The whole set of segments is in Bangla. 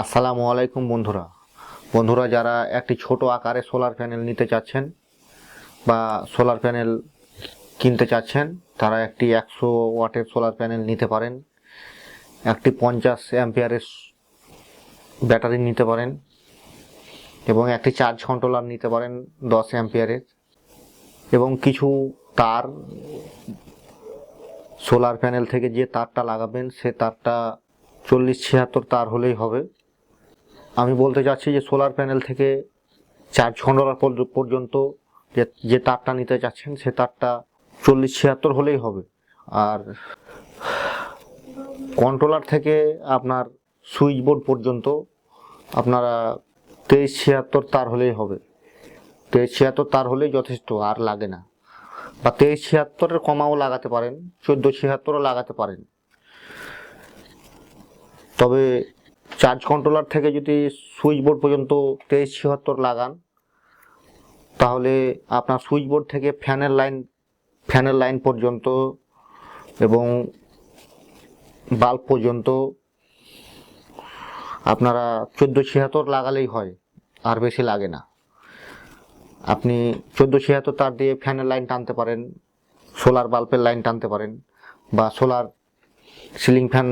আসসালামু আলাইকুম বন্ধুরা। বন্ধুরা, যারা একটি ছোট আকারে সোলার প্যানেল নিতে চাচ্ছেন বা সোলার প্যানেল কিনতে চাচ্ছেন, তারা একটি একশো ওয়াটের সোলার প্যানেল নিতে পারেন, একটি পঞ্চাশ অ্যাম্পিয়ারের ব্যাটারি নিতে পারেন এবং একটি চার্জ কন্ট্রোলার নিতে পারেন দশ অ্যাম্পিয়ারের এবং কিছু তার, সোলার প্যানেল থেকে যে তারটা লাগাবেন, সে তারটা চল্লিশ ছিয়াত্তর তার হলেই হবে। আমি বলতে চাচ্ছি যে সোলার প্যানেল থেকে চার্জ কন্ট্রোলার পর্যন্ত যে যে তারটা নিতে চাচ্ছেন, সে তারটা চল্লিশ ছিয়াত্তর হলেই হবে। আর কন্ট্রোলার থেকে আপনার সুইচ বোর্ড পর্যন্ত আপনারা তেইশ ছিয়াত্তর তার হলেই হবে। তেইশ ছিয়াত্তর তার হলেই যথেষ্ট, আর লাগে না। বা তেইশ ছিয়াত্তরের কমাও লাগাতে পারেন, চোদ্দ ছিয়াত্তরও লাগাতে পারেন। তবে চার্জ কন্ট্রোলার থেকে যদি সুইচ বোর্ড পর্যন্ত তেইশ ছিয়াত্তর লাগান, তাহলে আপনার সুইচ বোর্ড থেকে ফ্যানের লাইন ফ্যানের লাইন পর্যন্ত এবং বাল্ব পর্যন্ত আপনারা চোদ্দ ছিয়াত্তর লাগালেই হয়, আর বেশি লাগে না। আপনি চোদ্দ ছিয়াত্তর তার দিয়ে ফ্যানের লাইন টানতে পারেন সোলার বাল্বের লাইন টানতে পারেন, বা সোলার সিলিং ফ্যান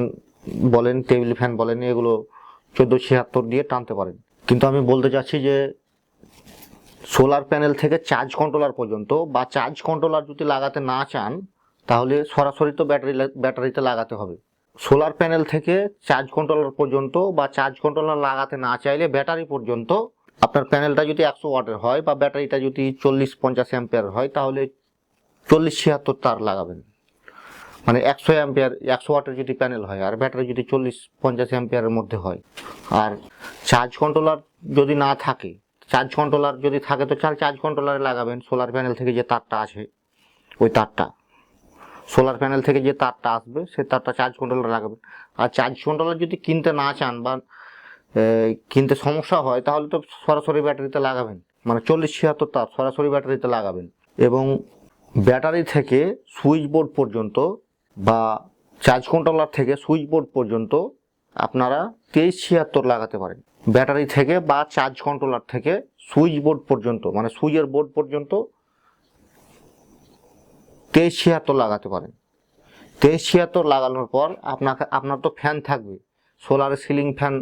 বলেন, টেবিল ফ্যান বলেন, এগুলো চোদ্দ ছিয়াত্তর দিয়ে টানতে পারেন। কিন্তু আমি বলতে চাচ্ছি যে, সোলার প্যানেল থেকে চার্জ কন্ট্রোলার পর্যন্ত বা চার্জ কন্ট্রোলার যদি লাগাতে না চান, তাহলে সরাসরি তো ব্যাটারি ব্যাটারিতে লাগাতে হবে। সোলার প্যানেল থেকে চার্জ কন্ট্রোলার পর্যন্ত বা চার্জ কন্ট্রোলার লাগাতে না চাইলে ব্যাটারি পর্যন্ত আপনার প্যানেলটা যদি একশো ওয়াটের হয় বা ব্যাটারিটা যদি চল্লিশ পঞ্চাশ অ্যাম্পিয়ার হয়, তাহলে চল্লিশ ছিয়াত্তর তার লাগাবেন। মানে একশো অ্যাম্পিয়ার, একশো ওয়াটের যদি প্যানেল হয়, আর ব্যাটারি যদি চল্লিশ, পঞ্চাশ অ্যাম্পিয়ারের মধ্যে হয়। আর চার্জ কন্ট্রোলার যদি না থাকে চার্জ কন্ট্রোলার যদি থাকে, তো চাল চার্জ কন্ট্রোলারে লাগাবেন। সোলার প্যানেল থেকে যে তারটা আছে ওই তারটা। সোলার প্যানেল থেকে যে তারটা আসবে, সে তারটা চার্জ কন্ট্রোলার লাগাবেন। আর চার্জ কন্ট্রোলার যদি কিনতে না চান বা কিনতে সমস্যা হয়, তাহলে তো সরাসরি ব্যাটারিতে লাগাবেন। মানে চল্লিশ ছিয়াত্তর তার সরাসরি ব্যাটারিতে লাগাবেন। এবং ব্যাটারি থেকে সুইচ বোর্ড পর্যন্ত বা চার্জ কন্ট্রোলার থেকে সুইচ বোর্ড পর্যন্ত আপনারা তেইশ ছিয়াত্তর লাগাতে পারেন। ব্যাটারি থেকে বা চার্জ কন্ট্রোলার থেকে সুইচ বোর্ড পর্যন্ত মানে সুইচের বোর্ড পর্যন্ত তেইশ ছিয়াত্তর লাগাতে পারেন। তেইশ ছিয়াত্তর লাগানোর পর আপনাকে, আপনার তো ফ্যান থাকবে। সোলারের সিলিং ফ্যান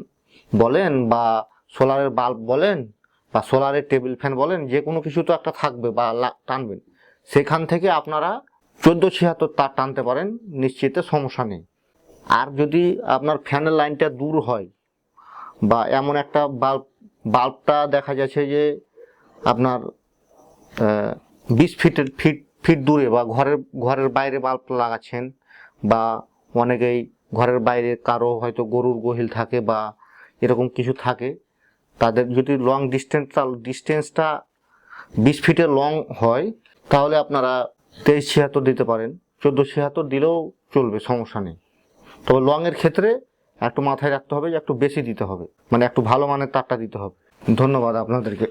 বলেন বা সোলারের বাল্ব বলেন বা সোলারের টেবিল ফ্যান বলেন যে কোনো কিছু তো একটা থাকবে বা টানবেন। সেখান থেকে আপনারা চোদ্দ ছিয়াত্তর তার টানতে পারেন, নিশ্চিতে সমস্যা নেই। আর যদি আপনার ফ্যানের লাইনটা দূর হয় বা এমন একটা বাল্ব, বাল্বটা দেখা যাচ্ছে যে আপনার বিশ ফিটের ফিট ফিট দূরে বা ঘরের ঘরের বাইরে বাল্ব লাগাচ্ছেন বা অনেকেই ঘরের বাইরে কারও হয়তো গরুর গহিল থাকে বা এরকম কিছু থাকে, তাদের যদি লং ডিস্টেন্সটা ডিস্টেন্সটা বিশ ফিটে লং হয়, তাহলে আপনারা তেইশ ছিয়াত্তর দিতে পারেন, চোদ্দ ছিয়াত্তর দিলেও চলবে, সমস্যা নেই। তবে লংয়ের ক্ষেত্রে একটু মাথায় রাখতে হবে যে একটু বেশি দিতে হবে মানে একটু ভালো মানের তারটা দিতে হবে। ধন্যবাদ আপনাদেরকে।